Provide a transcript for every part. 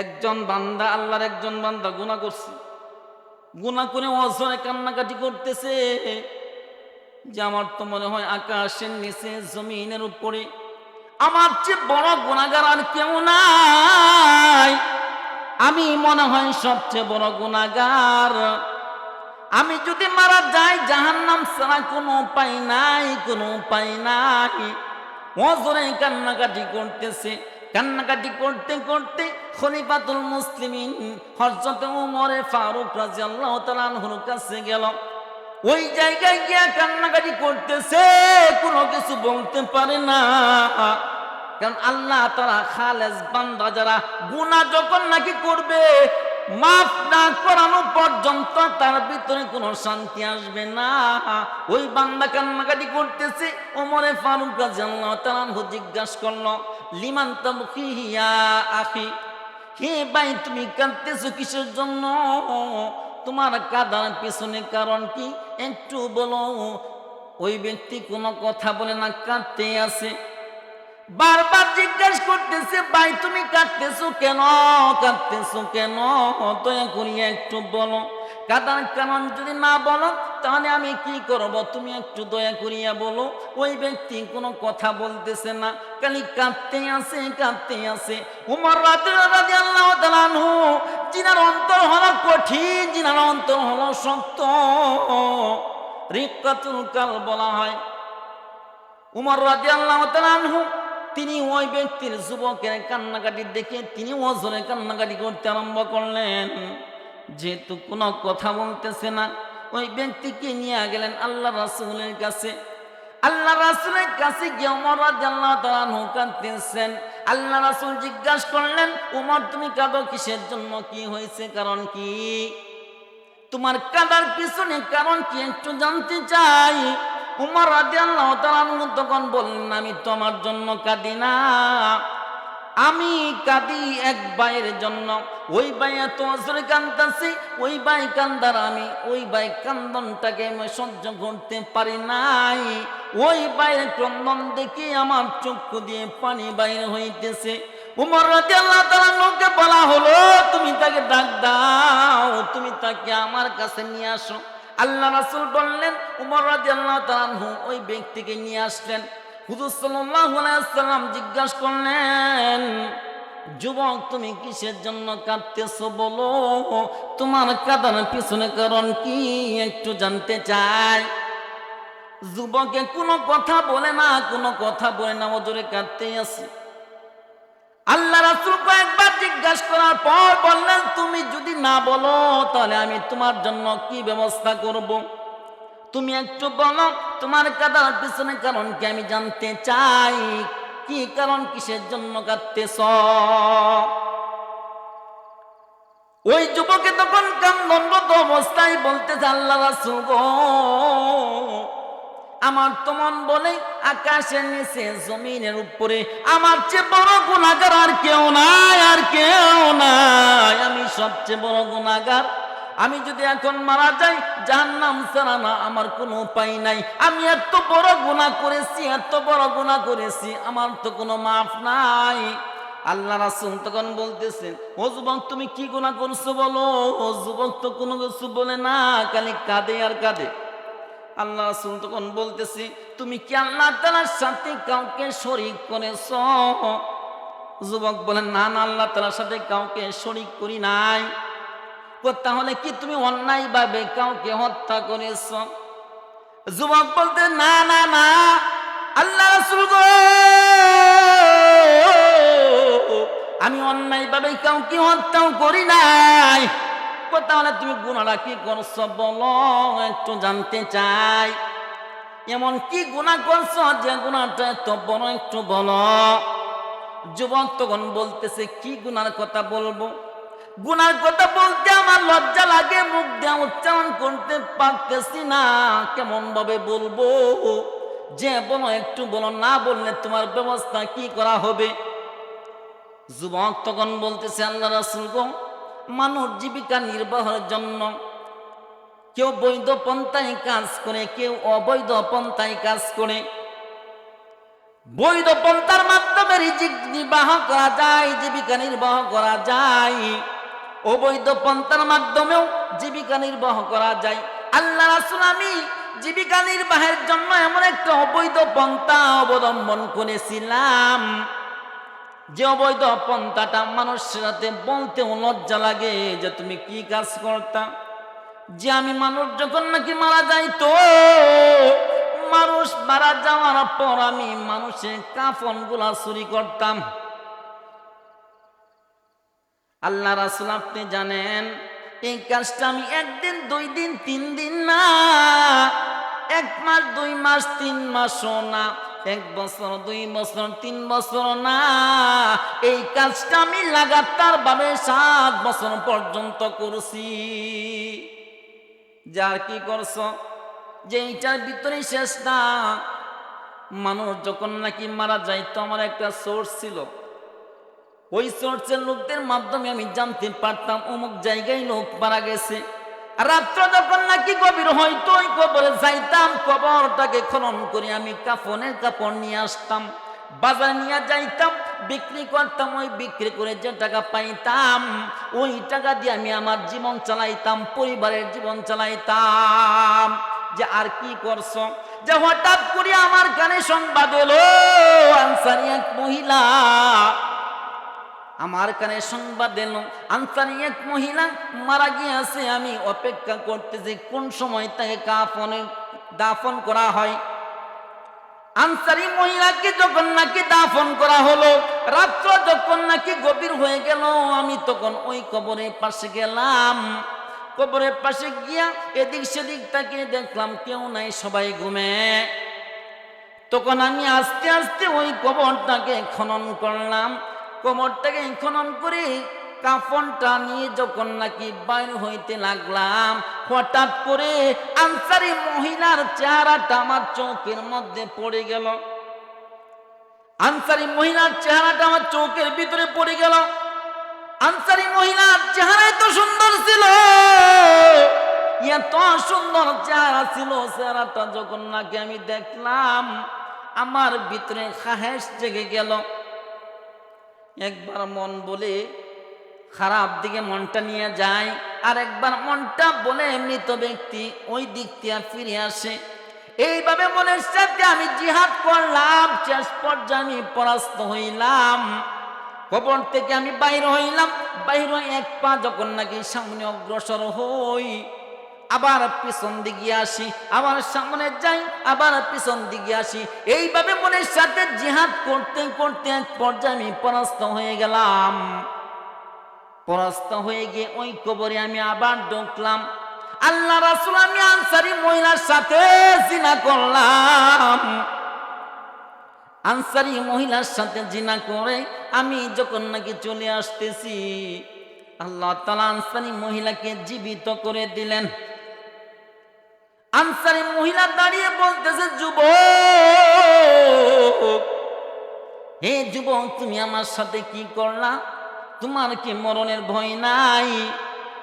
একজন বান্দা, আল্লাহর একজন বান্দা গুণা করছে। গুনাহ করে অজরে কান্নাকাটি করতেছে। যে আমার তো মনে হয় আকাশের নিচে জমিনের উপরে। আমার চেয়ে বড় গুণাগার আর কেউ নাই। আমি মনে হয় সবচেয়ে বড় গুণাগার আমি যদি মারা যাই, জাহান্নাম ছাড়া কোনো উপায় নাই, কোনো উপায় নাই। অজরে কান্নাকাটি করতেছে। কান্নাকাটি করতে করতে খলিফাতুল মুসলিমিন হযরত উমরে ফারুক রাদিয়াল্লাহু তাআলা আনহুর কাছে গেল। ওই জায়গায় গিয়ে কান্নাকাটি করতেছে, কোনো কিছু বলতে পারে না। কারণ আল্লাহ তারা খালেজ বান্দা যারা, গুনাহ যখন নাকি করবে, মাফ না করানো পর্যন্ত তার ভিতরে কোনো শান্তি আসবে না। ওই বান্দা কান্নাকাটি করতেছে, ওমরে ফারুক রাদিয়াল্লাহু তাআলা জিজ্ঞাসা করল লিমান তাবকিহি ইয়া আখি? হে ভাই, তুমি কাঁদতেছো কিসের জন্য? তোমার কাদার পেছনে কারণ কি? একটু বলো। ওই ব্যক্তি কোনো কথা বলে না, কাঁদতে আছে। বারবার জিজ্ঞেস করতেছে, ভাই, তুমি কাঁদতেছো কেন? কাঁদতেছো কেন? দয়া করিয়া একটু বলো। কাদার কারণ যদি না বলো তাহলে আমি কি করব? তুমি একটু দয়া করিয়া বলো। ওই ব্যক্তি কোনো কথা বলতেছে না। খালি কাঁদতে আছে কাঁদতে আছে। উমর রাতে আল্লাহ তালানহু জিনার অন্তর হলো কঠিন জিনার অন্তর হলো শক্ত। রিকাতুল কাল বলা হয়। উমর রাজি আল্লাহ তালানহু তিনি ওই ব্যক্তির যুবকের কান্নাকাটি দেখে তিনি ওজনে কান্নাকাটি করতে আরম্ভ করলেন। যেহেতু কোনো কথা বলতেছে না ওই ব্যক্তিকে নিয়ে গেলেন আল্লাহ রাসুলের কাছে। আল্লাহ রাসুলের কাছে গিয়ে উমর তাআলা আনহু কাঁদতেছেন। আল্লাহ রাসুল জিজ্ঞাসা করলেন, উমর, তুমি কাঁদো কিসের জন্য? কি হয়েছে? কারণ কি? তোমার কাদার পিছনে কারণ কি একটু জানতে চাই। উমর তাআলা আনহু তখন বললেন, আমি তোমার জন্য কাঁদি না। আমি কাঁদি এক ভাইয়ের জন্য, ওই ভাই এত অসরে কান্দাছি ওই ভাই কান্দার আমি, ওই ভাই কান্দনটাকে আমি সহ্য করতে পারি নাই। ওই ভাইয়ের ক্রন্দন দেখে আমার চক্ষু দিয়ে পানি বাইর হইতেছে। উমর রাদিয়াল্লাহু তাআলা লোককে বলা হলো, তুমি তাকে ডাক দাও, তুমি তাকে আমার কাছে নিয়ে আসো। আল্লাহ রাসূল বললেন, উমর রাদিয়াল্লাহু তাআলা আনহু ওই ব্যক্তিকে নিয়ে আসলেন। হুজুর সাল্লাল্লাহু আলাইহি ওয়াসাল্লাম জিজ্ঞাসা করলেন, যুবক, তুমি কিসের জন্য কাঁদতেছো বলো? তোমার কাঁদার পিছনে কারণ কি? একটু জানতে চাই। যুবকে, কোনো কথা বলে না, কোনো কথা বলে না ওজরে কাঁদতেই আছে। আল্লাহ রাসূল কয়েকবার জিজ্ঞাসা করার পর বললেন, তুমি যদি না বলো, তাহলে আমি তোমার জন্য কি ব্যবস্থা করব? তুমি একটু বলো, তোমার কাদার পিছনে কারণ কি আমি জানতে চাই? কি কারণ কিসের জন্য কাঁদতেছ? ওই যুবকে তখন কান্দনরত অবস্থায় বলতে আল্লাহ রাসূল গো, আমার তো মন বলে আকাশের নিচে, জমিনের উপরে। আমার চেয়ে বড় গুণাগার আর কেউ নাই, আর কেউ নাই। আমি সবচেয়ে বড় গুণাগার আমি যদি এখন মারা যাই জাহান্নাম ছাড়া না আমার কোনো উপায় নাই। আমি এত বড় গুণা করেছি, এত বড় গুণা করেছি, আমার তো কোনো মাফ নাই। আল্লাহ রাসুল তখন বলতেছেন, ও যুবক, তুমি কি গুণা করছ বলো? ও যুবক তো কোনো কিছু বলে না, খালি কাঁদে আর কাঁদে। আল্লাহ রাসুল তখন বলতেছি, তুমি কি আল্লাহ তালার সাথে কাউকে শরিক করেছ? যুবক বলেন, না না, আল্লাহ তালার সাথে কাউকে শরিক করি নাই। তাহলে কি তুমি অন্যায় ভাবে কাউকে হত্যা করেছ? যুবক বলতে, না না না, আল্লাহ রাসূল গো, আমি অন্যায় ভাবে কাউকে হত্যাও করি নাই। তাহলে তুমি গুণাটা কি করছ বলো, একটু জানতে চাই। এমন কি গুণা করছ যে গুণাটা এত বড় একটু বলো। যুবক তখন বলতেছে, কি গুনার কথা বলব? গুনার কথা বলতে আমার লজ্জা লাগে, মুখ দিয়ে উচ্চারণ করতে পারতেছি না। কেমন ভাবে বলব? যে বলো একটু বলো, না বললে তোমার ব্যবস্থা কি করা হবে? যুবক তখন বলতেছে, আল্লাহ রাসুল গো, মানুষ জীবিকা নির্বাহের জন্য কেউ বৈধ পন্থায় কাজ করে, কেউ অবৈধ পন্থায় কাজ করে। বৈধ পন্থার মাধ্যমে রিজিক নির্বাহ করা যায়, জীবিকা নির্বাহ করা যায়। অবৈধ পন্থার মাধ্যমেও জীবিকা নির্বাহ করা যায়। আল্লাহ রাসূল, আমি জীবিকা নির্বাহের জন্য এমন একটা অবৈধ পন্থা অবলম্বন করেছিলাম। যে অবৈধ পন্থাটা মানুষের সাথে বলতেও লজ্জা লাগে যে তুমি কি কাজ করতা? যে আমি মানুষ যখন নাকি মারা যাই তো, মানুষ মারা যাওয়ার পর আমি মানুষের কাফনগুলা চুরি করতাম। আল্লাহ রাসুল আপনি জানেন, এই কাজটা আমি একদিন, দুই দিন, তিন দিন না, এক মাস, দুই মাস, তিন মাসও না, এক বছর দুই বছর তিন বছর না, এই কাজটা আমি লাগাতার ভাবে সাত বছর পর্যন্ত করছি। যার কি করছ? যে এইটার ভিতরে শেষ না। মানুষ যখন নাকি মারা যায় তো আমার একটা সোর্স ছিল। ওই সোর্সের লোকদের মাধ্যমে আমি জানতে পারতাম, অমুক জায়গায় লোক মারা গেছে। রাত্র যখন নাকি গভীর হয়তো ওই কবরে যাইতাম, কবরটাকে খনন করে আমি কাফনের কাপড় নিয়ে আসতাম। বাজার নিয়ে যাইতাম, বিক্রি করতাম, ওই বিক্রি করে যে টাকা পাইতাম, ওই টাকা দিয়ে আমি আমার জীবন চালাইতাম, পরিবারের জীবন চালাইতাম। যে আর কি করছ? যে হঠাৎ করে আমার কানে সংবাদ এলো আনসারি এক মহিলা আমার কানে সংবাদ এলো, আনসারি এক মহিলা মারা গিয়েছে, আমি অপেক্ষা করতেছি কোন সময় তাকে কাফনে দাফন করা হয়। আনসারি মহিলাকে যখন নাকি দাফন করা হলো, রাত্র যখন নাকি গভীর হয়ে গেল, আমি তখন ওই কবরের পাশে গেলাম। কবরের পাশে গিয়া এদিক সেদিক তাকিয়ে দেখলাম কেউ নাই, সবাই ঘুমে। তখন আমি আস্তে আস্তে ওই কবরটাকে খনন করলাম। কবরটাকে খনন করে কাফনটা নিয়ে যখন নাকি বাইর হইতে লাগলাম, হঠাৎ করে আনসারি মহিলার চেহারাটা আমার চোখের মধ্যে পড়ে গেল। আনসারি মহিলার চেহারাটা আমার চোখের ভিতরে পড়ে গেল। আনসারি মহিলার চেহারা এত সুন্দর ছিল, এত সুন্দর চেহারা ছিল, চেহারাটা যখন নাকি আমি দেখলাম, আমার ভিতরে খাহেস জেগে গেল। একবার মন বলে খারাপ দিকে মনটা নিয়ে যায়, আর একবার মনটা বলে মৃত ব্যক্তি ওই দিক দিয়ে ফিরে আসে। এইভাবে মনের সাথে আমি জিহাদ করলাম, শেষ পর্যায়ে আমি পরাস্ত হইলাম। কবর থেকে আমি বাইর হইলাম, বাইর এক পা যখন নাকি সামনে অগ্রসর হই আবার পিছন দিকে আসি, আবার সামনে যাই, আবার পিছন দিকে আসি। এইভাবে মনের সাথে জিহাদ করতে করতে এক পর্যায়ে আমি পরাস্ত হয়ে গেলাম। পরাস্ত হয়ে গিয়ে ওই কবরে আমি আবার ঢুকলাম। আল্লাহ রাসুল, আমি আনসারি মহিলার সাথে জিনা করলাম। আনসারি মহিলার সাথে জিনা করে আমি যখন নাকি চলে আসতেছি, আল্লাহ তালা আনসারি মহিলাকে জীবিত করে দিলেন। আনসারি মহিলা দাঁড়িয়ে বলতেছে যুব হে যুবক, তুমি আমার সাথে কি করলা? তোমার কি মরণের ভয় নাই?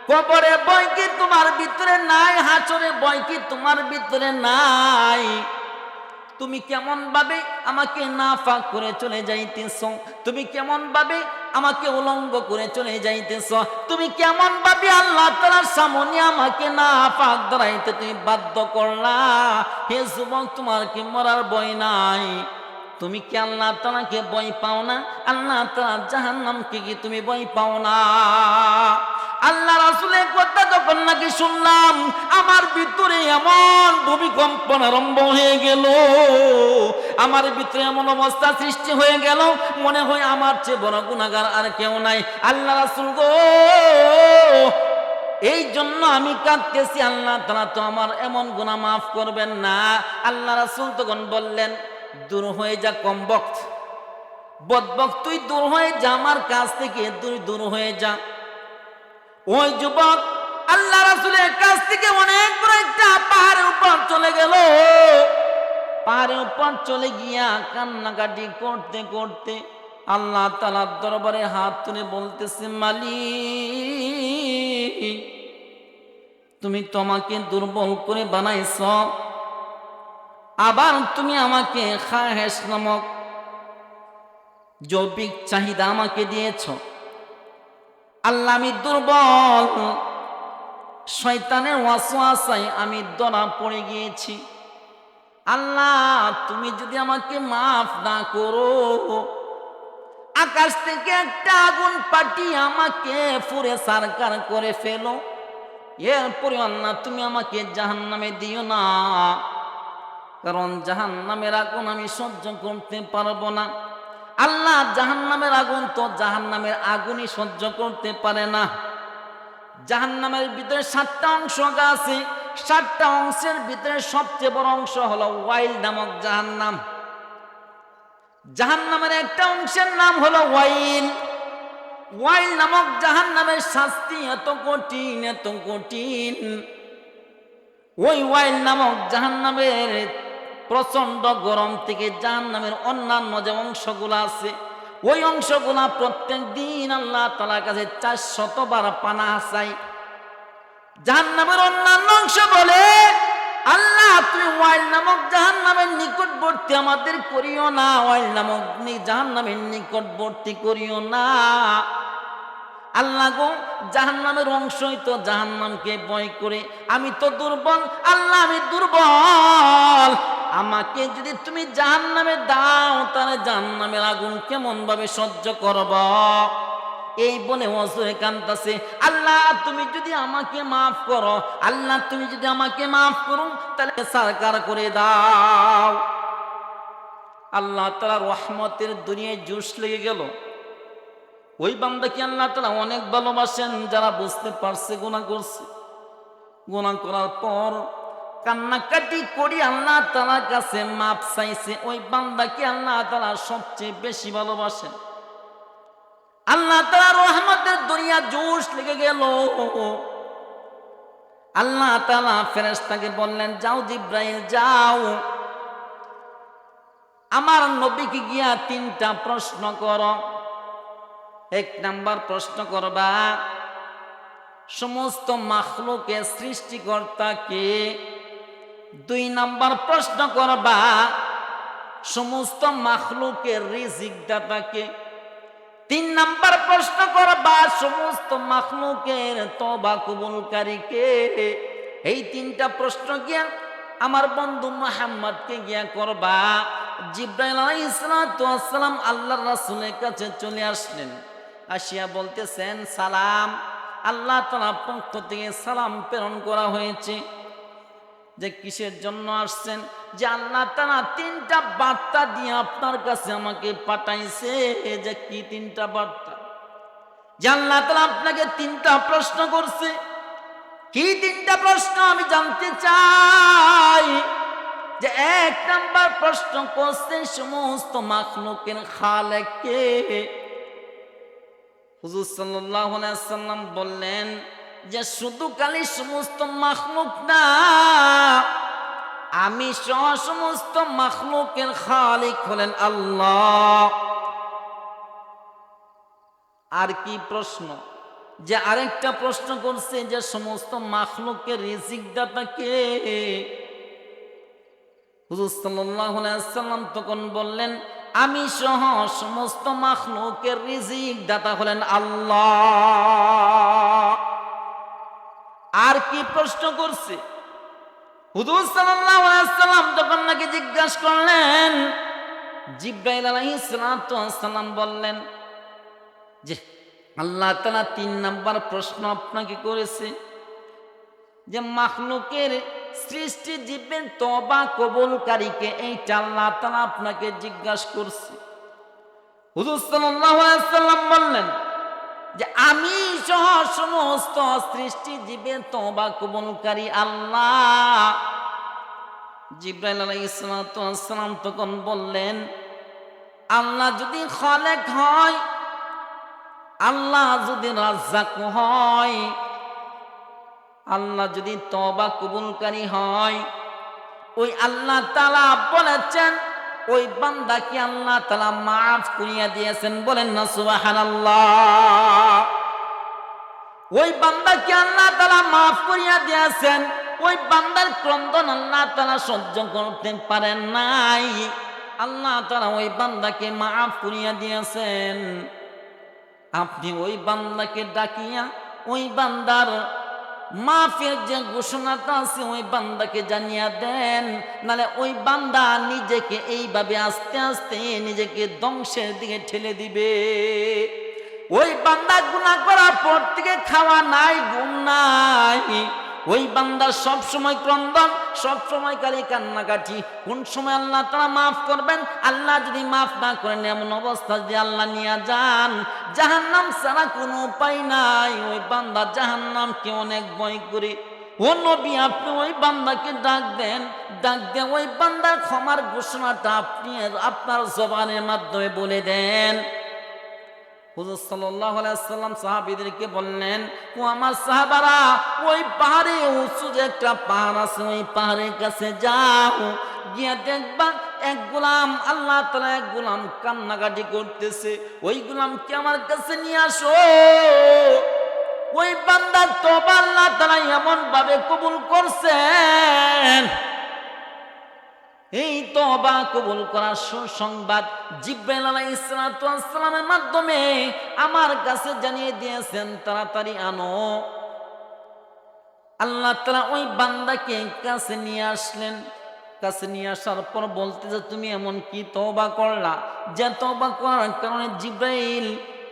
কবরে ভয় কি তোমার ভিতরে নাই? হাচরে ভয় কি তোমার ভিতরে নাই? তুমি কেমন ভাবে আমাকে না ফাঁক করে চলে যাইতেছ? তুমি কেমন ভাবে আমাকে উলঙ্গ করে চলে যাইতেছ। তুমি কেমন ভাবে আল্লাহ তালার সামনে আমাকে না ফাঁক দাঁড়াইতে তুমি বাধ্য করলা? হে যুবক, তোমার কি মরার বই নাই? তুমি কি আল্লাহ তালাকে বই পাও না? আল্লাহ তালা জাহান্নামকে কি তুমি বই পাও না? আল্লাহ রাসুলের কথা যখন নাকি শুনলাম, আমার ভিতরে এমন ভূমিকম্পন আরম্ভ হয়ে গেল। আমার ভিতরে এমন অবস্থা সৃষ্টি হয়ে গেল, মনে হয় আমার চেয়ে বড় গুণাগার আর কেউ নাই। আল্লাহ রাসুল গো এই জন্য আমি কাঁদতেছি, আল্লাহ তারা তো আমার এমন গুণা মাফ করবেন না। আল্লাহ রাসুল তখন বললেন, দূর হয়ে যা কম বক্ত বদবক তুই দূর হয়ে যা, আমার কাছ থেকে তুই দূর হয়ে যা। ওই যুবক আল্লাহ রাসুলের কাছ থেকে অনেক বড় একটা পাহাড়ের উপর চলে গেল। পাহাড়ের উপর চলে গিয়া কান্নাকাটি করতে করতে আল্লাহ তালার দরবারে হাত তুলে বলতেছে, মালিক, তুমি তোমাকে দুর্বল করে বানাইছ। আবার তুমি আমাকে খাহেস নামক জৈবিক চাহিদা আমাকে দিয়েছ। আল্লাহ আমি দুর্বল। শয়তানের ওয়াসওয়াসায় আমি দরা পড়ে গিয়েছি। আল্লাহ, তুমি যদি আমাকে মাফ না করো, আকাশ থেকে একটা আগুন পাঠিয়ে আমাকে ফুরে সারকার করে ফেলো। এরপরে আল্লাহ তুমি আমাকে জাহান নামে দিও না। কারণ জাহান নামের আগুন আমি সহ্য করতে পারব না। আল্লাহ জাহান নামের আগুন তো জাহান নামের আগুনই সহ্য করতে পারে না। জাহান নামের ভিতরে সাতটা অংশ আছে। সাতটা অংশের ভিতরে সবচেয়ে বড় অংশ হলো ওয়াইল নামক জাহান নাম জাহান নামের একটা অংশের নাম হলো ওয়াইল। ওয়াইল নামক জাহান নামের শাস্তি এত কঠিন এত কঠিন। ওই ওয়াইল নামক জাহান নামের প্রচণ্ড গরম থেকে জাহান নামের অন্যান্য যে অংশগুলো আছে, ওই অংশগুলা প্রত্যেক দিন আল্লাহ তালার কাছে চার শতবার পানা চাই। জাহান নামের অন্যান্য অংশ বলে, আল্লাহ তুমি ওয়াইল নামক জাহান নামের নিকটবর্তী আমাদের করিও না, ওয়াইল নামক জাহান নামের নিকটবর্তী করিও না। আল্লাহ গো জাহান নামের অংশই তো জাহান নামকে ভয় করে, আমি তো দুর্বল, আল্লাহ আমি দুর্বল। আমাকে যদি তুমি জাহান নামে দাও, তাহলে জাহান নামের আগুন কেমন ভাবে সহ্য করব? এই বলে কান্তাছে আল্লাহ, তুমি যদি আমাকে মাফ করো, আল্লাহ, তুমি যদি আমাকে মাফ করো, তাহলে সরকার করে দাও। আল্লাহ তালা রহমতের দুনিয়ায় জুস লেগে গেল। ওই বান্দাকে আল্লাহ তালা অনেক ভালোবাসেন, যারা বুঝতে পারছে গুণা করছে। গুণা করার পর কান্নাকাটি করি, আল্লাহ তালার কাছে মাপ চাইছে। ওই বান্দাকে আল্লাহ তালা সবচেয়ে বেশি ভালোবাসেন। আল্লাহ তালা রহমতের দুনিয়া জোশ লেগে গেল। আল্লাহ তালা ফেরেস্তাকে বললেন, যাও জিব্রাইল, যাও। আমার নবীকে গিয়া তিনটা প্রশ্ন কর। এক নাম্বার প্রশ্ন করবা, সমস্ত মাখলুকে সৃষ্টিকর্তাকে দুই নাম্বার প্রশ্ন করবা, সমস্ত মাখলুকের রিজিক দাতাকে তিন নাম্বার প্রশ্ন করবা, সমস্ত মাখলুকের তবা কবুলকারীকে। এই তিনটা প্রশ্ন গিয়া আমার বন্ধু মোহাম্মদকে গিয়া করবা। জিব্রাইল আলাইসালাম আল্লাহর রাসুলের কাছে চলে আসলেন। আসিয়া বলতেছেন, সালাম, আল্লাহ তালা পক্ষ থেকে সালাম প্রেরণ করা হয়েছে। যে কিসের জন্য আসছেন? যে আল্লাহ তারা তিনটা বার্তা দিয়ে আপনার কাছে আমাকে পাঠাইছে। যে কি তিনটা বার্তা? যে আল্লাহ তালা আপনাকে তিনটা প্রশ্ন করছে। কি তিনটা প্রশ্ন আমি জানতে চাই? যে এক নাম্বার প্রশ্ন করছে সমস্ত মাখলুকের খালেককে। হুজুর সাল্লাহ সাল্লাম বললেন যে শুধু কালি সমস্ত মাখলুক না, আমি সহ সমস্ত মাখলুকের খালিক হলেন আল্লাহ। আর কি প্রশ্ন? যে আরেকটা প্রশ্ন করছে যে সমস্ত মাখলুকের রিজিক দাতাকে হুজুর সাল্লাহ সাল্লাম তখন বললেন, আমি সহ সমস্ত মাখলুকের রিজিক দাতা হলেন আল্লাহ। আর কি প্রশ্ন করছে? হুদুর সাল্লাম যখন নাকি জিজ্ঞাসা করলেন, জিব্রাইল আলাইহিস সালাম বললেন, যে আল্লাহ তালা তিন নাম্বার প্রশ্ন আপনাকে করেছে, যে মাখলুকের সৃষ্টি জীবের তবা কবুলকারীকে এইটা আল্লাহ তালা আপনাকে জিজ্ঞাসা করছে। হুজুর সাল্লাম বললেন যে আমি সহ সমস্ত সৃষ্টি জীবের তবা কবুলকারী আল্লাহ। জিব্রাইল আলাই ইসলাম তখন বললেন, আল্লাহ যদি খালেক হয়, আল্লাহ যদি রাজ্জাক হয়, আল্লাহ যদি তবা কবুলকারী হয়, ওই আল্লাহ তালা বলেছেন ওই বান্দা বান্দাকে আল্লাহ তালা মাফ করিয়া দিয়েছেন? বলেন না সুবাহান ওই বান্দা বান্দাকে আল্লাহ তালা মাফ করিয়া দিয়েছেন? ওই বান্দার ক্রন্দন আল্লাহ তালা সহ্য করতে পারেন নাই। আল্লাহ তালা ওই বান্দাকে মাফ করিয়া দিয়েছেন। আপনি ওই বান্দাকে ডাকিয়া ওই বান্দার মাফের যে ঘোষণাটা আছে, ওই বান্দাকে জানিয়া দেন। নালে ওই বান্দা নিজেকে এইভাবে আস্তে আস্তে নিজেকে ধ্বংসের দিকে ঠেলে দিবে। ওই বান্দা গুণা করার পর থেকে খাওয়া নাই, ঘুম নাই। ওই বান্দার সব সময় ক্রন্দন, সব সময় কালে কান্নাকাটি। কোন সময় আল্লাহ তারা মাফ করবেন? আল্লাহ যদি মাফ না করেন, এমন অবস্থা যদি আল্লাহ নিয়ে যান। জাহান্নাম ছাড়া কোনো উপায় নাই। ওই বান্দা জাহান্নামকে অনেক ভয় করে। ও নবী, আপনি ওই বান্দাকে ডাক দেন। ডাক দিয়ে ওই বান্দার ক্ষমার ঘোষণাটা আপনি আপনার জবানের মাধ্যমে বলে দেন। হুজুর সাল্লাহ সাল্লাম সাহাবিদেরকে বললেন, ও আমার সাহাবারা, ওই পাহাড়ে, উঁচু যে একটা পাহাড় আছে, ওই পাহাড়ের কাছে যাও, গিয়ে দেখবা এক গোলাম, আল্লাহ তালা এক গোলাম কান্নাকাটি করতেছে। ওই গুলাম গোলামকে আমার কাছে নিয়ে আসো। ওই বান্দার তো আল্লাহ তালা এমন ভাবে কবুল করছেন। এই তবা কবুল করার সুসংবাদ জিব্রাইল আলাইহিস সালাতু ওয়াস সালামের মাধ্যমে আমার কাছে জানিয়ে দিয়েছেন, তাড়াতাড়ি আনো। আল্লাহ তাআলা ওই বান্দাকে কাছে নিয়ে আসলেন। কাছে নিয়ে আসার পর বলতে যে, তুমি এমন কি তওবা করলা? যে তওবা করার কারণে জিব্রাইল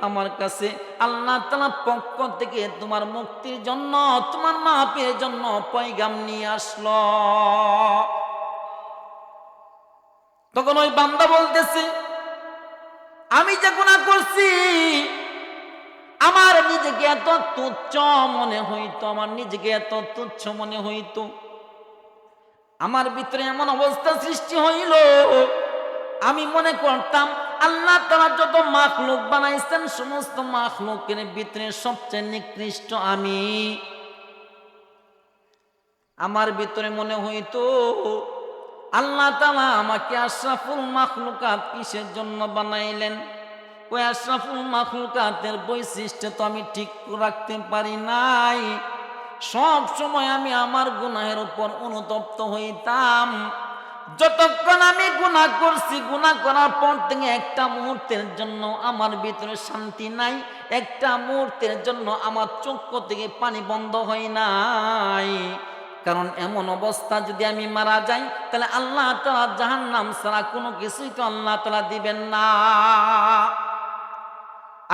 আমার কাছে, আল্লাহ তালা পক্ষ থেকে তোমার মুক্তির জন্য, তোমার মাপের জন্য পয়গাম নিয়ে আসলো। তখন ওই বান্দা বলতেছে, আমি যে গুণা করছি, আমার নিজেকে এত তুচ্ছ মনে হইতো, আমার নিজেকে এত তুচ্ছ মনে হইতো। আমার ভিতরে এমন অবস্থা সৃষ্টি হইল, আমি মনে করতাম, আল্লাহ তারা যত মাখলুক বানাইছেন, সমস্ত মাখলুকের ভিতরে সবচেয়ে নিকৃষ্ট আমি। আমার ভিতরে মনে হইতো আল্লাহ তালা আমাকে আশরাফুল মাখলুকাত কিসের জন্য বানাইলেন? ওই আশরাফুল মাখলুকাতের বৈশিষ্ট্য তো আমি ঠিক রাখতে পারি নাই। সব সময় আমি আমার গুনাহের উপর অনুতপ্ত হইতাম। যতক্ষণ আমি গুণা করছি গুণা করার পর থেকে একটা মুহূর্তের জন্য আমার ভিতরে শান্তি নাই, একটা মুহূর্তের জন্য আমার চক্ষু থেকে পানি বন্ধ হয় নাই। কারণ এমন অবস্থা যদি আমি মারা যাই, তাহলে আল্লাহ তালা জাহান নাম ছাড়া কোনো কিছুই তো আল্লাহ তালা দিবেন না।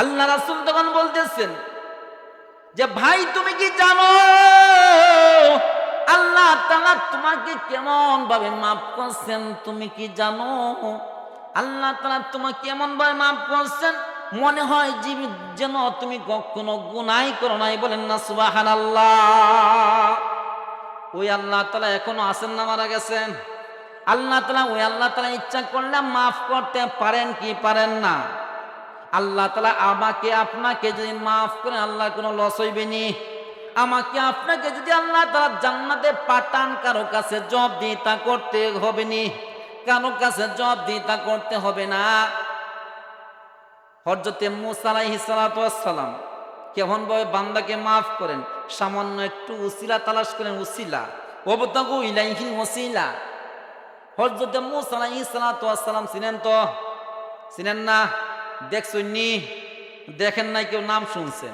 আল্লাহ রাসুল তখন বলতেছেন যে, ভাই, তুমি কি জানো? আল্লাহ তালা তোমাকে কেমন ভাবে মাফ করছেন, তুমি কি জানো? আল্লাহ তালা তোমাকে কেমন ভাবে মাফ করছেন? মনে হয় জীবী যেন তুমি কখনো গুনাই করো নাই বলেন না সুবাহান আল্লাহ ওই আল্লাহ তালা এখনও আসেন না মারা গেছেন? আল্লাহ তালা ওই আল্লাহ তালা ইচ্ছা করলে মাফ করতে পারেন কি পারেন না? আল্লাহ তালা আমাকে আপনাকে যদি মাফ করেন, আল্লাহ কোনো লস হইবে নি। আমাকে আপনাকে যদি আল্লাহ তালা জান্নাতে পাঠান, কারও কাছে জব দিয়ে তা করতে হবে নি। কারও কাছে জব দিয়ে তা করতে হবে না। হরজতে মুসালাই হিসালাম কেমন ভাবে বান্দাকে মাফ করেন, সামান্য একটু উসিলা তালাশ করেন, উসিলা। ওবতাগু ইলাইহি ওসিলা। হরজতে মুসালাই হিসালাম চিনেন তো? চিনেন না? দেখছেন দেখেন নাই কেউ নাম শুনছেন?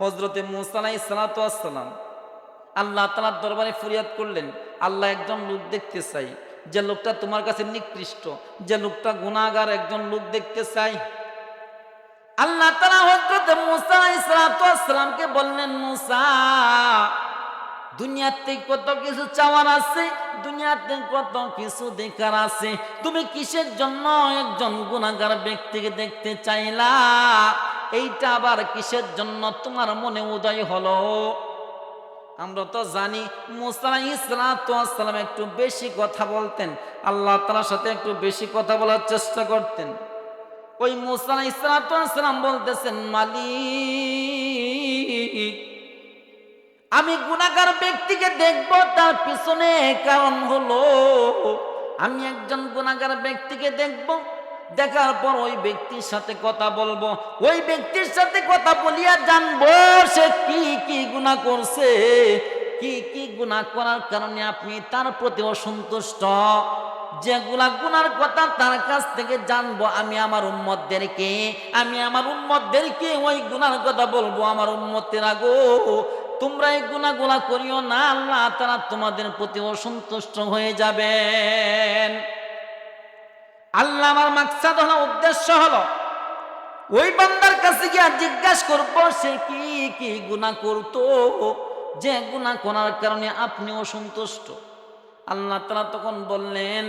হজরতে মুসালাই সালাতাম আল্লাহ তালার দরবারে ফরিয়াদ করলেন, আল্লাহ একজন লোক দেখতে চাই, যে লোকটা তোমার কাছে নিকৃষ্ট, যে লোকটা গুণাগার একজন লোক দেখতে চাই। আল্লাহ তালা হজরত মুসা ইসলাতামকে বললেন, মুসা দুনিয়াতে কত কিছু চাওয়ার আছে? দুনিয়াতে কত কিছু দেখার আছে? তুমি কিসের জন্য একজন গুণাগার ব্যক্তিকে দেখতে চাইলা? এইটা আবার কিসের জন্য? তোমার মনে উদয় হলো। আমরা তো জানি মুসা ইসলাতাম একটু বেশি কথা বলতেন। আল্লাহ তালার সাথে একটু বেশি কথা বলার চেষ্টা করতেন। ওই মুসা ইসলাতাম বলতেছেন, মালিক, আমি গুণাগার ব্যক্তিকে দেখব, তার পিছনে কারণ হলো, আমি একজন গুণাগার ব্যক্তিকে দেখব, দেখার পর ওই ব্যক্তির সাথে কথা বলব। ওই ব্যক্তির সাথে কথা বলিয়া জানব সে কি কি গুণা করছে, কি কি গুণা করার কারণে আপনি তার প্রতি অসন্তুষ্ট। যেগুলা গুনার কথা তার কাছ থেকে জানব আমি আমার উম্মতদেরকে। আমি আমার উম্মতদেরকে ওই গুনার কথা বলব আমার উম্মতেরা গো, তোমরা এই গুনাগুলা করিও না, আল্লাহ তারা তোমাদের প্রতি অসন্তুষ্ট হয়ে যাবেন। আল্লাহ আমার মাকসাদ হলো, উদ্দেশ্য হলো, ওই বান্দার কাছে গিয়া জিজ্ঞাসা করব, সে কি কি গুনাহ করতো? যে গুনাহ করার কারণে আপনি অসন্তুষ্ট আল্লাহ তালা তখন বললেন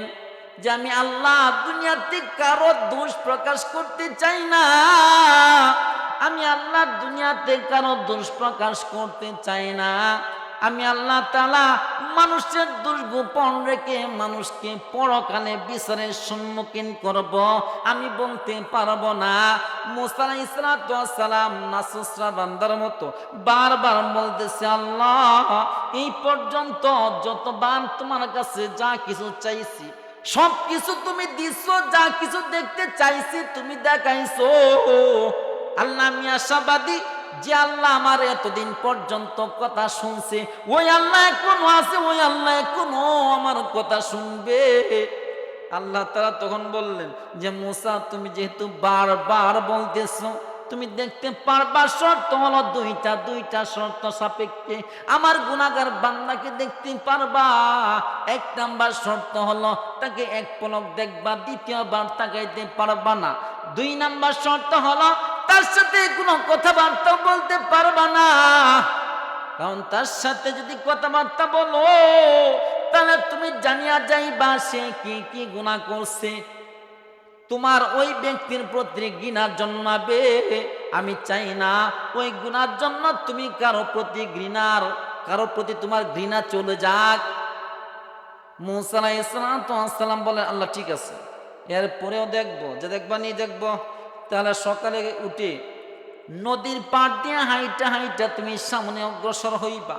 যে, আমি আল্লাহ দুনিয়াতে কারও দোষ প্রকাশ করতে চাই না। আমি আল্লাহ দুনিয়াতে কারও দোষ প্রকাশ করতে চাই না। আমি আল্লাহ তালা মানুষের দোষ গোপন রেখে মানুষকে পরকালে বিচারের সম্মুখীন করব। আমি বলতে পারব না মুসালা ইসলাতাম নাসুসরা বান্দার মতো বারবার বলতেছে, আল্লাহ, এই পর্যন্ত যতবার তোমার কাছে যা কিছু চাইছি সব কিছু তুমি দিছো, যা কিছু দেখতে চাইছি তুমি দেখাইছো। আল্লাহ, আমি আশাবাদী যে আল্লাহ আমার এতদিন পর্যন্ত কথা শুনছে, ওই আল্লাহ এখনও আছে, ওই আল্লাহ এখনও আমার কথা শুনবে। আল্লাহ তারা তখন বললেন যে, মুসা, তুমি যেহেতু বারবার বলতেছো, তুমি দেখতে পারবা শর্ত হলো দুইটা দুইটা শর্ত সাপেক্ষে। আমার গুণাগার বান্দাকে দেখতে পারবা। এক নাম্বার শর্ত হলো তাকে এক পলক দেখবা, দ্বিতীয়বার তাকাইতে পারবা না। দুই নাম্বার শর্ত হলো তার সাথে কোনো কথাবার্তা বলতে পারবা না। কারণ তার সাথে যদি কথাবার্তা বলো, তাহলে তুমি জানিয়া যাইবা সে কি কি গুণা করছে। তোমার ওই ব্যক্তির প্রতি ঘৃণা জন্মাবে, আমি চাই না। ওই গুণার জন্য তুমি কারও প্রতি ঘৃণার কারও প্রতি তোমার ঘৃণা চলে যাক। মুসালা ইসলাম বলে, আল্লাহ, ঠিক আছে। এরপরেও দেখব, যে দেখবা, নি দেখব। তাহলে সকালে উঠে নদীর পাড় দিয়ে হাইটা হাইটা তুমি সামনে অগ্রসর হইবা।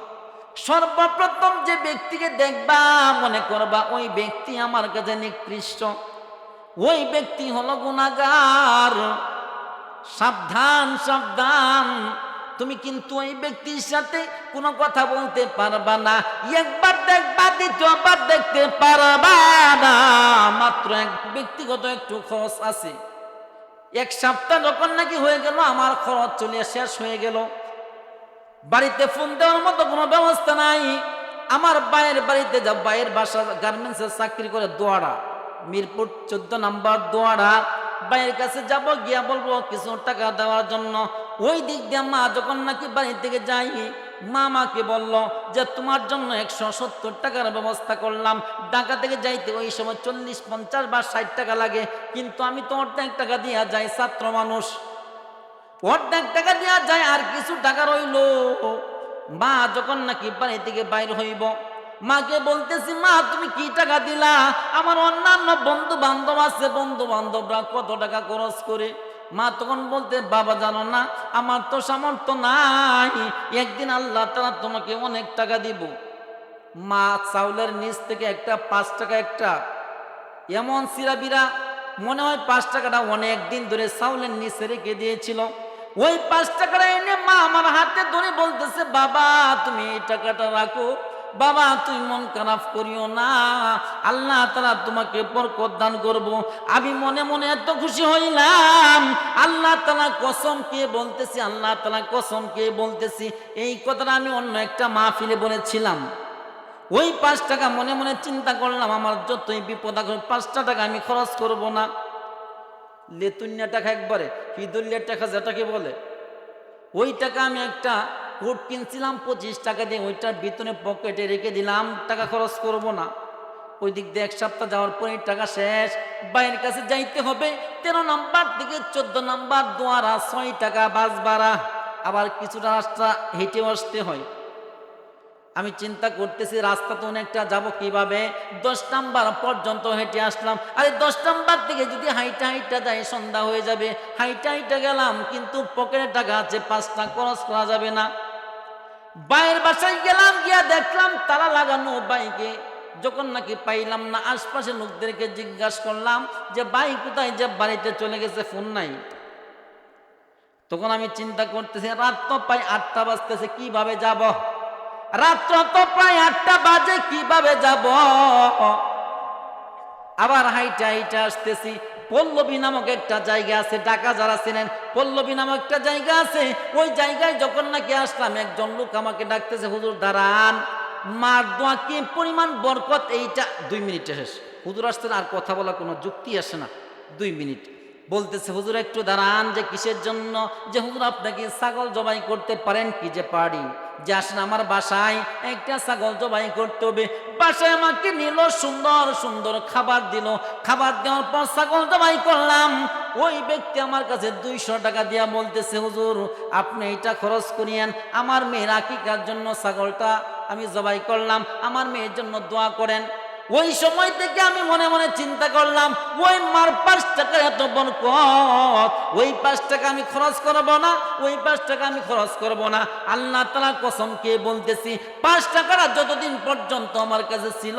সর্বপ্রথম যে ব্যক্তিকে দেখবা, মনে করবা, ওই ব্যক্তি আমার কাছে নিকৃষ্ট। ওই ব্যক্তি হলো গুণাগার। সাবধান সাবধান। তুমি কিন্তু ওই ব্যক্তির সাথে কোনো কথা বলতে পারবা না। একবার দেখবা, দ্বিতীয়বার দেখতে পারবা না। মাত্র এক ব্যক্তিগত একটু খরচ আছে। এক সপ্তাহ যখন নাকি হয়ে গেল, আমার খরচ চলে শেষ হয়ে গেল। বাড়িতে ফোন দেওয়ার মতো কোনো ব্যবস্থা নাই। আমার বাইয়ের বাড়িতে যা বাইয়ের বাসা গার্মেন্টসের চাকরি করে দোয়ারা মিরপুর চোদ্দ নাম্বার দোয়ারা বাইয়ের কাছে যাব, গিয়া বলব কিছু টাকা দেওয়ার জন্য। ওই দিক দিয়ে মা যখন নাকি বাড়ি থেকে যাই মা মাকে বলল যে, তোমার জন্য একশো সত্তর টাকার ব্যবস্থা করলাম। ঢাকা থেকে যাইতে ওই সময় চল্লিশ, পঞ্চাশ বা ষাট টাকা লাগে। কিন্তু আমি তো অর্ধেক টাকা দিয়া যাই, ছাত্র মানুষ। অর্ধেক টাকা দেওয়া যায় আর কিছু টাকা রইল। মা যখন নাকি বাড়ি থেকে বাইর হইব, মাকে বলতেছি, মা, তুমি কি টাকা দিলা? আমার অন্যান্য বন্ধু বান্ধব আছে। বন্ধু বান্ধবরা কত টাকা খরচ করে। মা তখন বলতে, বাবা, জানো না, আমার তো সামর্থ্য নাই। একদিন আল্লাহ তারা তোমাকে অনেক টাকা দিব। মা চাউলের নিচ থেকে একটা, পাঁচ টাকা একটা, এমন সিরাবিরা, মনে হয় পাঁচ টাকাটা অনেক দিন ধরে চাউলের নিচে রেখে দিয়েছিল। ওই পাঁচ টাকাটা এনে মা আমার হাতে ধরে বলতেছে, বাবা, তুমি এই টাকাটা রাখো। বাবা, তুই মন খারাপ করিও না। আল্লাহ তারা তোমাকে বরকত দান করব। আমি মনে মনে এত খুশি হইলাম। আল্লাহ তালা কসম কে বলতেছি, আল্লাহ তালা কসম কে বলতেছি। এই কথাটা আমি অন্য একটা মা মাহফিলে বলেছিলাম। ওই পাঁচ টাকা মনে মনে চিন্তা করলাম, আমার যতই বিপদ আসুক, পাঁচটা টাকা আমি খরচ করব না। লেতুন্যা টাকা একবারে হিদুল্লিয়ার টাকা যেটাকে বলে, ওই টাকা আমি একটা কোট কিনছিলাম, পঁচিশ টাকা দিয়ে ওইটার ভিতরে পকেটে রেখে দিলাম, টাকা খরচ করব না। ওই দিক দিয়ে এক সপ্তাহ যাওয়ার পরে টাকা শেষ। বাইরের কাছে যাইতে হবে, তেরো নাম্বার থেকে চোদ্দ নাম্বার দোয়ারা, ছয় টাকা বাস ভাড়া। আবার কিছুটা রাস্তা হেঁটে আসতে হয়। আমি চিন্তা করতেছি, রাস্তা তো অনেকটা, যাব কীভাবে? দশ নাম্বার পর্যন্ত হেঁটে আসলাম। আরে দশ নাম্বার থেকে যদি হাইটা হাইটা যায়, সন্ধ্যা হয়ে যাবে। হাইটা হাইটা গেলাম, কিন্তু পকেটে টাকা আছে, পাঁচটা খরচ করা যাবে না। বাইরের বাসায় গেলাম, গিয়া দেখলাম তারা লাগানো বাইকে। যখন নাকি পাইলাম না আশপাশে লোকদেরকে জিজ্ঞাসা করলাম যে বাইক কোথায় যে বাড়িতে চলে গেছে, ফোন নাই? তখন আমি চিন্তা করতেছি, রাত তো প্রায় আটটা বাজতেছে, কীভাবে যাব? রাত্র তো প্রায় আটটা বাজে, কীভাবে যাব? আবার হাইটা হাইটা আসতেছি পল্লবী নামক একটা জায়গা আছে, ঢাকা যারা ছিলেন, পল্লবী নামক একটা জায়গা আছে। ওই জায়গায় যখন নাকি আসলাম, একজন লোক আমাকে ডাকতেছে, হুজুর, দাঁড়ান। মার দোয়া কি পরিমাণ বরকত, এইটা দুই মিনিটে শেষ। হুজুর আসতেন আর কথা বলা কোনো যুক্তি আসে না। দুই মিনিট। বলতেছে, হুজুর, একটু দাঁড়ান যে কিসের জন্য? যে হুজুর, আপনাকে ছাগল জবাই করতে পারেন কি যে পারি? যে আসেন আমার বাসায়, একটা ছাগল জবাই করতে হবে। বাসায় আমাকে নিল, সুন্দর সুন্দর খাবার দিল। খাবার দেওয়ার পর ছাগল জবাই করলাম। ওই ব্যক্তি আমার কাছে দুইশো টাকা দিয়া বলতেছে, হুজুর, আপনি এটা খরচ করিয়েন। আমার মেয়ের আকিকার জন্য ছাগলটা আমি জবাই করলাম। আমার মেয়ের জন্য দোয়া করেন। ওই সময় থেকে আমি মনে মনে চিন্তা করলাম, ওই মার পাঁচ টাকা এত বরকত ওই পাঁচ টাকা আমি খরচ করব না, ওই পাঁচ টাকা আমি খরচ করব না। আল্লাহ তালা কসম কে বলতেছি পাঁচ টাকাটা যতদিন পর্যন্ত আমার কাছে ছিল,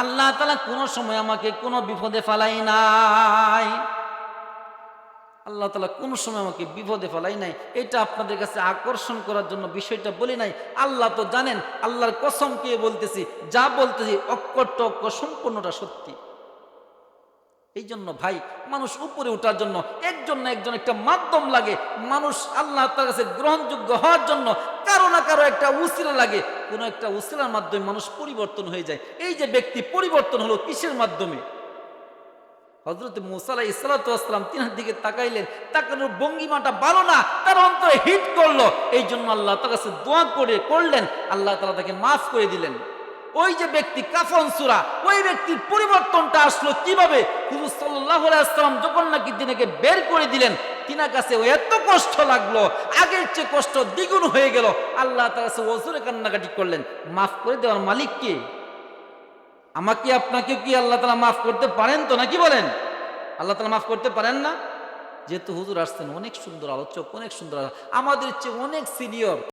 আল্লাহ তালা কোনো সময় আমাকে কোনো বিপদে ফেলাই নাই। আল্লাহ তালা কোনো সময় আমাকে বিপদে ফেলাই নাই। এটা আপনাদের কাছে আকর্ষণ করার জন্য বিষয়টা বলি নাই। আল্লাহ তো জানেন, আল্লাহর কসম কে বলতেছি, যা বলতেছি অক্ষর টক্কর সম্পূর্ণটা সত্যি। এই জন্য ভাই, মানুষ উপরে ওঠার জন্য একজন না একজন একটা মাধ্যম লাগে। মানুষ আল্লাহ তার কাছে গ্রহণযোগ্য হওয়ার জন্য কারও না কারও একটা উসিলা লাগে। কোনো একটা উসিলার মাধ্যমে মানুষ পরিবর্তন হয়ে যায়। এই যে ব্যক্তি পরিবর্তন হলো কিসের মাধ্যমে? হজরত মুসালা ইসলাতাম তিনার দিকে তাকাইলেন। তাকানোর ভঙ্গিমাটা ভালো না, তার অন্তরে হিট করল। এই জন্য আল্লাহ তার কাছে দোয়া করে করলেন, আল্লাহ তালা তাকে মাফ করে দিলেন। ওই যে ব্যক্তি কাফন সুরা, ওই ব্যক্তির পরিবর্তনটা আসলো কীভাবে? হুজুর সাল্লাহ আসসালাম যখন নাকি তিনাকে বের করে দিলেন, তিনার কাছে এত কষ্ট লাগল, আগের চেয়ে কষ্ট দ্বিগুণ হয়ে গেল। আল্লাহ তার কাছে ওজুরে কান্নাকাটি করলেন, মাফ করে দেওয়ার মালিক কে? আমাকে আপনাকে কি আল্লাহ তালা মাফ করতে পারেন তো নাকি বলেন? আল্লাহ তালা মাফ করতে পারেন না? যেহেতু হুজুর আসছেন, অনেক সুন্দর আলোচক, অনেক সুন্দর আমাদের চেয়ে অনেক সিনিয়র